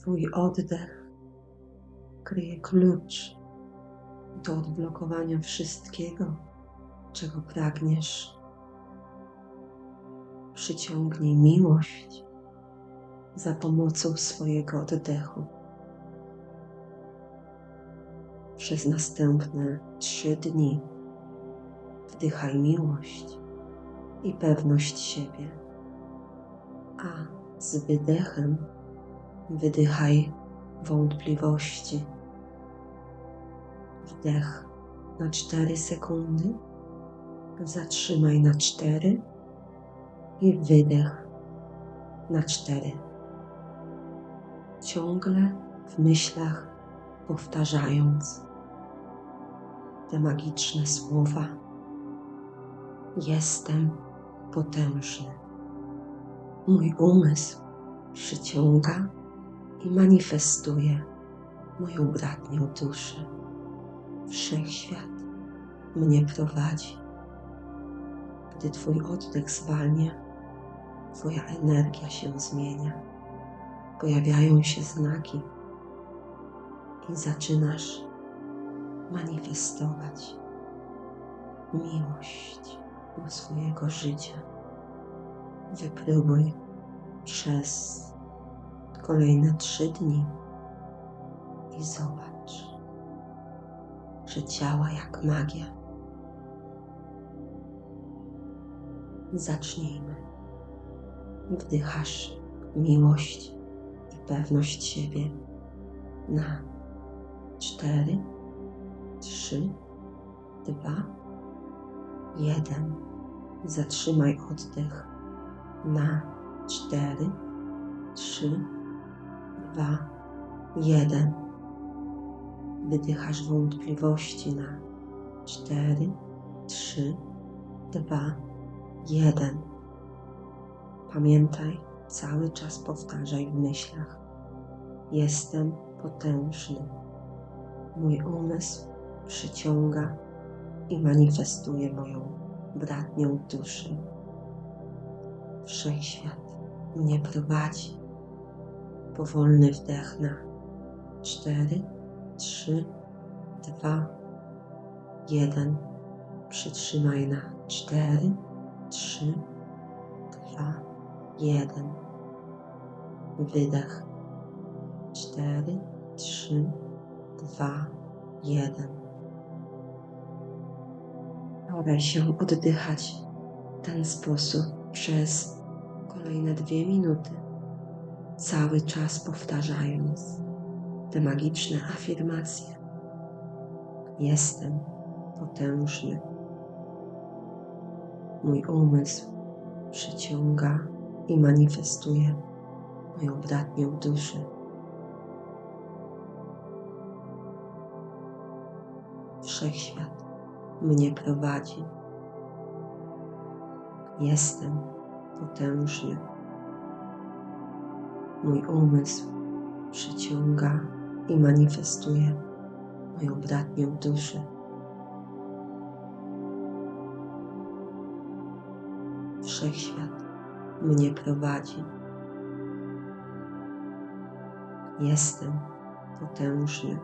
Twój oddech kryje klucz do odblokowania wszystkiego, czego pragniesz. Przyciągnij miłość za pomocą swojego oddechu. Przez następne trzy dni wdychaj miłość i pewność siebie, a z wydechem wydychaj wątpliwości. Wdech na 4 sekundy, zatrzymaj na 4 i wydech na 4. Ciągle w myślach powtarzając te magiczne słowa. Jestem potężny. Mój umysł przyciąga i manifestuje moją bratnią duszę. Wszechświat mnie prowadzi. Gdy Twój oddech zwalnia, Twoja energia się zmienia. Pojawiają się znaki i zaczynasz manifestować miłość do swojego życia. Wypróbuj przez kolejne trzy dni i zobacz, że działa jak magia. Zacznijmy. Wdychasz miłość i pewność siebie na cztery, trzy, dwa, jeden. Zatrzymaj oddech na cztery, trzy, dwa, jeden. Wydychasz wątpliwości na cztery, trzy, dwa, jeden. Pamiętaj, cały czas powtarzaj w myślach. Jestem potężny. Mój umysł przyciąga i manifestuje moją bratnią duszę. Wszechświat mnie prowadzi powolny wdech na cztery, trzy, dwa, jeden. Przytrzymaj na cztery, trzy, dwa, jeden. Wydech. Cztery, trzy, dwa, jeden. Staraj się oddychać w ten sposób przez kolejne dwie minuty cały czas powtarzając te magiczne afirmacje. Jestem potężny. Mój umysł przyciąga i manifestuje moją bratnią duszę. Wszechświat mnie prowadzi. Jestem potężny. Mój umysł przyciąga i manifestuje moją bratnią duszę. Wszechświat mnie prowadzi. Jestem potężny.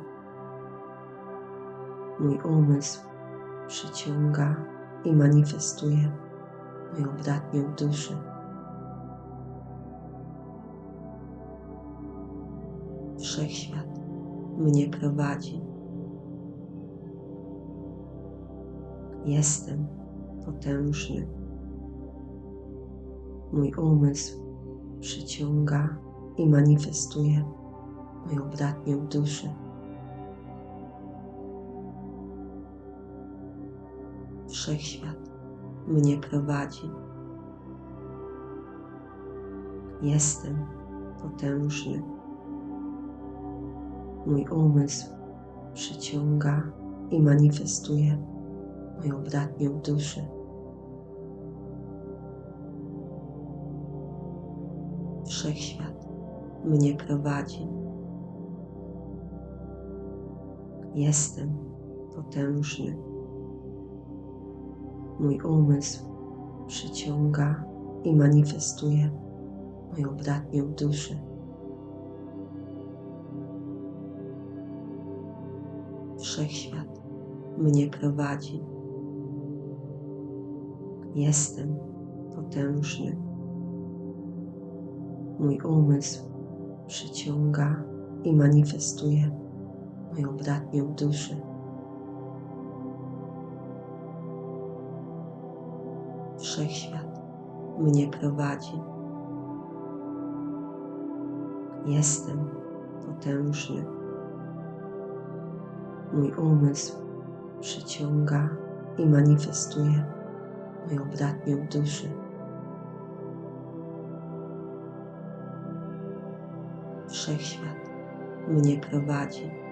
Mój umysł przyciąga i manifestuje moją bratnią duszę. Wszechświat mnie prowadzi. Jestem potężny. Mój umysł przyciąga i manifestuje moją bratnią duszę. Wszechświat mnie prowadzi. Jestem potężny. Mój umysł przyciąga i manifestuje moją bratnią duszę. Wszechświat mnie prowadzi. Jestem potężny. Mój umysł przyciąga i manifestuje moją bratnią duszę. Wszechświat mnie prowadzi. Jestem potężny. Mój umysł przyciąga i manifestuje moją bratnią duszę. Wszechświat mnie prowadzi. Jestem potężny. Mój umysł przyciąga i manifestuje moją bratnią duszę. Wszechświat mnie prowadzi.